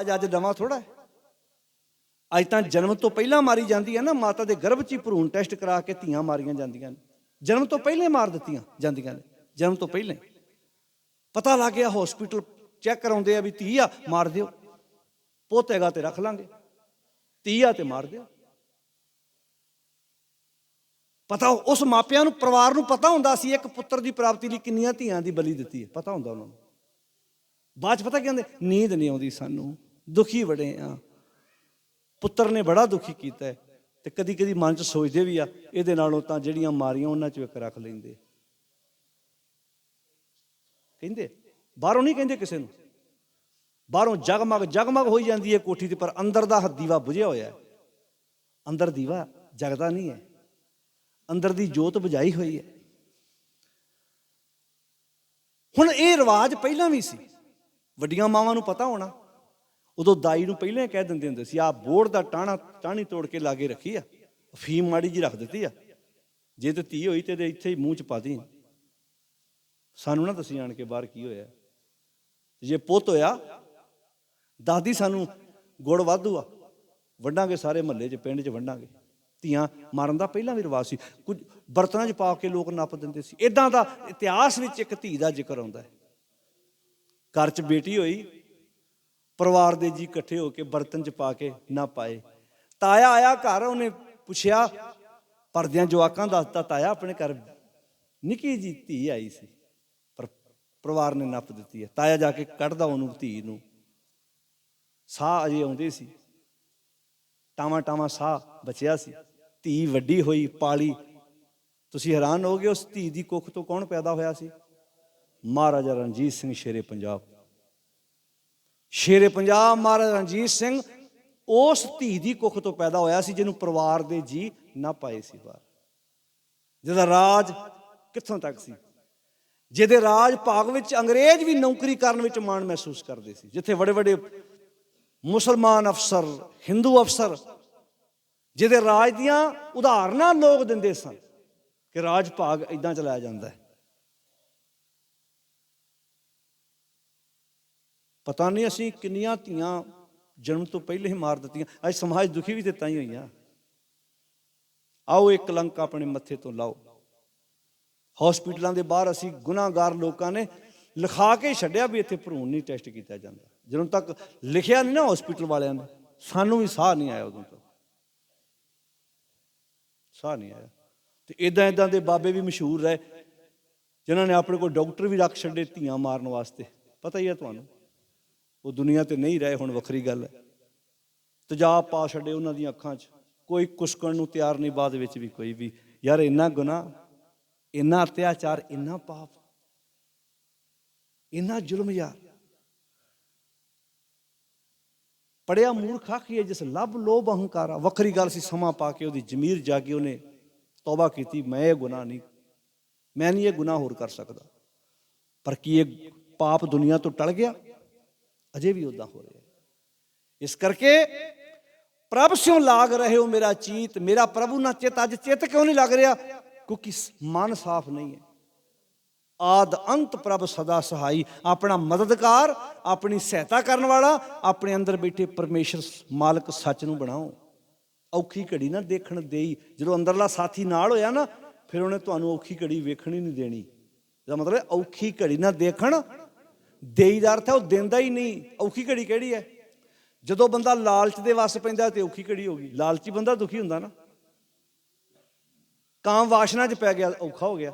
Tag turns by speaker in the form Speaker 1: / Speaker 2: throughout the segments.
Speaker 1: ਅੱਜ ਅੱਜ ਨਵਾਂ ਥੋੜਾ ਹੈ। ਅੱਜ ਤਾਂ ਜਨਮ ਤੋਂ ਪਹਿਲਾਂ ਮਾਰੀ ਜਾਂਦੀ ਹੈ ਨਾ, ਮਾਤਾ ਦੇ ਗਰਭ 'ਚ ਹੀ ਭਰੂਣ ਟੈਸਟ ਕਰਾ ਕੇ ਧੀਆਂ ਮਾਰੀਆਂ ਜਾਂਦੀਆਂ ਨੇ। ਜਨਮ ਤੋਂ ਪਹਿਲਾਂ ਮਾਰ ਦਿੱਤੀਆਂ ਜਾਂਦੀਆਂ ਨੇ, ਜਨਮ ਤੋਂ ਪਹਿਲਾਂ। ਪਤਾ ਲੱਗ ਗਿਆ ਹਸਪੀਟਲ ਚੈੱਕ ਕਰਾਉਂਦੇ ਆ ਵੀ ਧੀ ਆ, ਮਾਰ ਦਿਓ। ਪੁੱਤ ਹੈਗਾ ਤੇ ਰੱਖ ਲਾਂਗੇ। ਧੀ ਆ ਤੇ ਮਾਰ ਦਿਓ। ਪਤਾ ਉਸ ਮਾਪਿਆਂ ਨੂੰ, ਪਰਿਵਾਰ ਨੂੰ ਪਤਾ ਹੁੰਦਾ ਸੀ, ਇੱਕ ਪੁੱਤਰ ਦੀ ਪ੍ਰਾਪਤੀ ਲਈ ਕਿੰਨੀਆਂ ਧੀਆਂ ਦੀ ਬਲੀ ਦਿੱਤੀ ਹੈ। ਪਤਾ ਹੁੰਦਾ ਉਹਨਾਂ ਨੂੰ। ਬਾਅਦ ਚ ਪਤਾ ਕੀ ਕਹਿੰਦੇ, ਨੀਂਦ ਨਹੀਂ ਆਉਂਦੀ ਸਾਨੂੰ। ਦੁਖੀ ਬੜੇ ਆ। ਪੁੱਤਰ ਨੇ ਬੜਾ ਦੁਖੀ ਕੀਤਾ ਹੈ ਤੇ ਕਦੀ ਕਦੀ ਮਨ ਚ ਸੋਚਦੇ ਵੀ ਆ, ਇਹਦੇ ਨਾਲੋਂ ਤਾਂ ਜਿਹੜੀਆਂ ਮਾਰੀਆਂ ਉਹਨਾਂ 'ਚ ਇੱਕ ਰੱਖ ਲੈਂਦੇ। ਕਹਿੰਦੇ, ਬਾਹਰੋਂ ਨਹੀਂ ਕਹਿੰਦੇ ਕਿਸੇ ਨੂੰ। ਬਾਹਰੋਂ ਜਗਮਗ ਜਗਮਗ ਹੋਈ ਜਾਂਦੀ ਹੈ ਕੋਠੀ ਤੇ, ਪਰ ਅੰਦਰ ਦਾ ਦੀਵਾ ਬੁਝਿਆ ਹੋਇਆ ਹੈ। ਅੰਦਰ ਦੀਵਾ ਜਗਦਾ ਨਹੀਂ ਹੈ। ਅੰਦਰ ਦੀ ਜੋਤ ਬੁਝਾਈ ਹੋਈ ਹੈ। ਹੁਣ ਇਹ ਰਿਵਾਜ ਪਹਿਲਾਂ ਵੀ ਸੀ। ਵੱਡੀਆਂ ਮਾਵਾਂ ਨੂੰ ਪਤਾ ਹੋਣਾ ਉਦੋਂ ਦਾਈ ਨੂੰ ਪਹਿਲਾਂ ਹੀ ਕਹਿ ਦਿੰਦੇ ਹੁੰਦੇ ਸੀ ਆ ਬੋੜ ਦਾ ਟਾਣਾ ਟਾਣੀ ਤੋੜ ਕੇ ਲਾਗੇ ਰੱਖੀ ਆ ਫੀਮ ਮਾੜੀ ਜੀ ਰੱਖ ਦਿੱਤੀ ਆ। ਜੇ ਤੇ ਧੀ ਹੋਈ ਤੇ ਇੱਥੇ ਹੀ ਮੂੰਹ ਚ ਪਾ ਦੀ ਸਾਨੂੰ ਨਾ ਦੱਸੀ ਆਣ ਕੇ ਬਾਹਰ ਕੀ ਹੋਇਆ। ਜੇ ਪੁੱਤ ਹੋਇਆ, ਦਾਦੀ ਸਾਨੂੰ ਗੁੜ ਵਾਧੂ ਆ ਵੰਡਾਂਗੇ ਸਾਰੇ ਮਹੱਲੇ 'ਚ, ਪਿੰਡ 'ਚ ਵੰਡਾਂਗੇ ਧੀਆਂ ਮਾਰਨ ਦਾ ਪਹਿਲਾਂ ਵੀ ਰਿਵਾਜ ਸੀ। ਕੁਝ ਬਰਤਨਾਂ 'ਚ ਪਾ ਕੇ ਲੋਕ ਨੱਪ ਦਿੰਦੇ ਸੀ। ਇਦਾਂ ਦਾ ਇਤਿਹਾਸ ਵਿੱਚ ਇੱਕ ਧੀ ਦਾ ਜ਼ਿਕਰ ਆਉਂਦਾ ਹੈ। ਘਰ 'ਚ ਬੇਟੀ ਹੋਈ ਪਰਿਵਾਰ ਦੇ ਜੀ ਇਕੱਠੇ ਹੋ ਕੇ ਬਰਤਨ 'ਚ ਪਾ ਕੇ ਨਾ ਪਾਏ। ਤਾਇਆ ਆਇਆ ਘਰ, ਉਹਨੇ ਪੁੱਛਿਆ, ਪਰਦਿਆਂ ਜਵਾਕਾਂ ਦੱਸਤਾ ਤਾਇਆ ਆਪਣੇ ਘਰ ਨਿੱਕੀ ਜੀ ਧੀ ਆਈ ਸੀ, ਪਰ ਪਰਿਵਾਰ ਨੇ ਨੱਪ ਦਿੱਤੀ ਹੈ। ਤਾਇਆ ਜਾ ਕੇ ਕੱਢਦਾ ਉਹਨੂੰ ਧੀ ਨੂੰ। ਸਾਹ ਅਜੇ ਆਉਂਦੇ ਸੀ। ਟਾਵਾਂ ਟਾਵਾਂ ਸਾਹ ਬਚਿਆ ਸੀ। ਧੀ ਵੱਡੀ ਹੋਈ, ਪਾਲੀ। ਤੁਸੀਂ ਹੈਰਾਨ ਹੋਗੇ ਉਸ ਧੀ ਦੀ ਕੁੱਖ ਤੋਂ ਕੌਣ ਪੈਦਾ ਹੋਇਆ ਸੀ? ਮਹਾਰਾਜਾ ਰਣਜੀਤ ਸਿੰਘ ਸ਼ੇਰੇ, ਪੰਜਾਬ। ਸ਼ੇਰੇ ਪੰਜਾਬ ਮਹਾਰਾਜਾ ਰਣਜੀਤ ਸਿੰਘ, ਉਸ ਧੀ ਦੀ ਕੁੱਖ ਤੋਂ ਪੈਦਾ ਹੋਇਆ ਸੀ, ਜਿਹਨੂੰ ਪਰਿਵਾਰ ਦੇ ਜੀ ਨਾ ਪਾਏ ਸੀ ਬਾਹਰ। ਜਿਹਦਾ ਰਾਜ ਕਿੱਥੋਂ ਤੱਕ ਸੀ? ਜਿਹਦੇ ਰਾਜ ਭਾਗ ਵਿੱਚ ਅੰਗਰੇਜ਼ ਵੀ ਨੌਕਰੀ ਕਰਨ ਵਿੱਚ ਮਾਣ ਮਹਿਸੂਸ ਕਰਦੇ ਸੀ। ਜਿੱਥੇ ਵੱਡੇ ਵੱਡੇ ਮੁਸਲਮਾਨ ਅਫਸਰ, ਹਿੰਦੂ ਅਫਸਰ, ਜਿਹਦੇ ਰਾਜ ਦੀਆਂ ਉਦਾਹਰਨਾਂ ਲੋਕ ਦਿੰਦੇ ਸਨ ਕਿ ਰਾਜ ਭਾਗ ਇਦਾਂ ਚਲਾਇਆ ਜਾਂਦਾ ਹੈ। ਪਤਾ ਨਹੀਂ ਅਸੀਂ ਕਿੰਨੀਆਂ ਧੀਆਂ ਜਨਮ ਤੋਂ ਪਹਿਲੇ ਹੀ ਮਾਰ ਦਿੱਤੀਆਂ। ਅੱਜ ਸਮਾਜ ਦੁਖੀ ਵੀ ਤੇ ਤਾਂ ਹੀ ਹੋਈਆਂ ਆਓ ਇੱਕ ਕਲੰਕ ਆਪਣੇ ਮੱਥੇ ਤੋਂ ਲਾਓ। ਹਸਪੀਟਲਾਂ ਦੇ ਬਾਹਰ ਅਸੀਂ ਗੁਨਾਹਗਾਰ ਲੋਕਾਂ ਨੇ ਲਿਖਾ ਕੇ ਛੱਡਿਆ ਵੀ ਇੱਥੇ ਭਰੂਣ ਨਹੀਂ ਟੈਸਟ ਕੀਤਾ ਜਾਂਦਾ। ਜਦੋਂ ਤੱਕ ਲਿਖਿਆ ਨਹੀਂ ਨਾ ਹਸਪੀਟਲ ਵਾਲਿਆਂ ਨੇ, ਸਾਨੂੰ ਵੀ ਸਾਹ ਨਹੀਂ ਆਇਆ ਉਦੋਂ ਤੱਕ ਸਾਹ ਨਹੀਂ ਆਇਆ। ਤੇ ਇਦਾਂ ਇਦਾਂ ਦੇ ਬਾਬੇ ਵੀ ਮਸ਼ਹੂਰ ਰਹੇ, ਜਿਨ੍ਹਾਂ ਨੇ ਆਪਣੇ ਕੋਲ ਡਾਕਟਰ ਵੀ ਰੱਖ ਛੱਡੇ ਧੀਆਂ ਮਾਰਨ ਵਾਸਤੇ। ਪਤਾ ਹੀ ਹੈ ਤੁਹਾਨੂੰ। ਉਹ ਦੁਨੀਆ ਤੇ ਨਹੀਂ ਰਹੇ, ਹੁਣ ਵੱਖਰੀ ਗੱਲ ਹੈ। ਤਜਾਬ ਪਾ ਛੱਡੇ ਉਹਨਾਂ ਦੀਆਂ ਅੱਖਾਂ 'ਚ। ਕੋਈ ਕੁਸਕਣ ਨੂੰ ਤਿਆਰ ਨਹੀਂ, ਬਾਅਦ ਵਿੱਚ ਵੀ ਕੋਈ ਵੀ। ਯਾਰ ਇੰਨਾ ਗੁਨਾਹ, ਇੰਨਾ ਅਤਿਆਚਾਰ, ਇੰਨਾ ਪਾਪ, ਇੰਨਾ ਜ਼ੁਲਮ ਯਾਰ। ਪੜਿਆ ਮੂਰਖ ਆਖੀਏ, ਜਿਸ ਲੱਭ ਲੋਭ ਅਹੰਕਾਰਾ। ਵੱਖਰੀ ਗੱਲ ਸੀ, ਸਮਾਂ ਪਾ ਕੇ ਉਹਦੀ ਜ਼ਮੀਰ ਜਾਗੀ, ਉਹਨੇ ਤੌਬਾ ਕੀਤੀ, ਮੈਂ ਇਹ ਗੁਨਾਹ ਨਹੀਂ। ਮੈਂ ਨਹੀਂ ਇਹ ਗੁਨਾਹ ਹੋਰ ਕਰ ਸਕਦਾ। ਪਰ ਕੀ ਇਹ ਪਾਪ ਦੁਨੀਆ ਤੋਂ ਟਲ ਗਿਆ? ਅਜੇ ਵੀ ਉਦਾਂ ਹੋ ਰਿਹਾ ਇਸ ਕਰਕੇ ਪ੍ਰਭ ਸਿਉ ਲਾਗ ਰਹੇ ਹੋ ਮੇਰਾ ਚੀਤ, ਮੇਰਾ ਪ੍ਰਭੂ ਨਾ ਚਿਤ, ਅੱਜ ਚਿਤ ਕਿਉਂ ਨਹੀਂ ਲੱਗ ਰਿਹਾ? ਕਿਉਂਕਿ ਮਨ ਸਾਫ਼ ਨਹੀਂ ਹੈ। ਆਦ ਅੰਤ ਪ੍ਰਭ ਸਦਾ ਸਹਾਈ। ਆਪਣਾ ਮਦਦਗਾਰ, ਆਪਣੀ ਸਹਾਇਤਾ ਕਰਨ ਵਾਲਾ, ਆਪਣੇ ਅੰਦਰ ਬੈਠੇ ਪਰਮੇਸ਼ਰ ਮਾਲਕ ਸੱਚ ਨੂੰ ਬਣਾਓ। ਔਖੀ ਘੜੀ ਨਾ ਦੇਖਣ ਦੇਈ। ਜਦੋਂ ਅੰਦਰਲਾ ਸਾਥੀ ਨਾਲ ਹੋਇਆ ਨਾ, ਫਿਰ ਉਹਨੇ ਤੁਹਾਨੂੰ ਔਖੀ ਘੜੀ ਵੇਖਣੀ ਨਹੀਂ ਦੇਣੀ। ਇਹਦਾ ਮਤਲਬ ਔਖੀ ਘੜੀ ਨਾ ਦੇਖਣ ਦੇਈ ਦਾ ਅਰਥ ਹੈ ਉਹ ਦਿੰਦਾ ਹੀ ਨਹੀਂ, ਔਖੀ ਘੜੀ ਕਿਹੜੀ ਹੈ? ਜਦੋਂ ਬੰਦਾ ਲਾਲਚ ਦੇ ਵਸ ਪੈਂਦਾ ਤੇ ਔਖੀ ਘੜੀ ਹੋ ਗਈ। ਲਾਲਚੀ ਬੰਦਾ ਦੁਖੀ ਹੁੰਦਾ ਨਾ। ਕਾਮ ਵਾਸ਼ਨਾ 'ਚ ਪੈ ਗਿਆ, ਔਖਾ ਹੋ ਗਿਆ।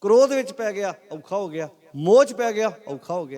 Speaker 1: ਕ੍ਰੋਧ ਵਿੱਚ ਪੈ ਗਿਆ, ਔਖਾ ਹੋ ਗਿਆ। ਮੋਹ 'ਚ ਪੈ ਗਿਆ, ਔਖਾ ਹੋ ਗਿਆ।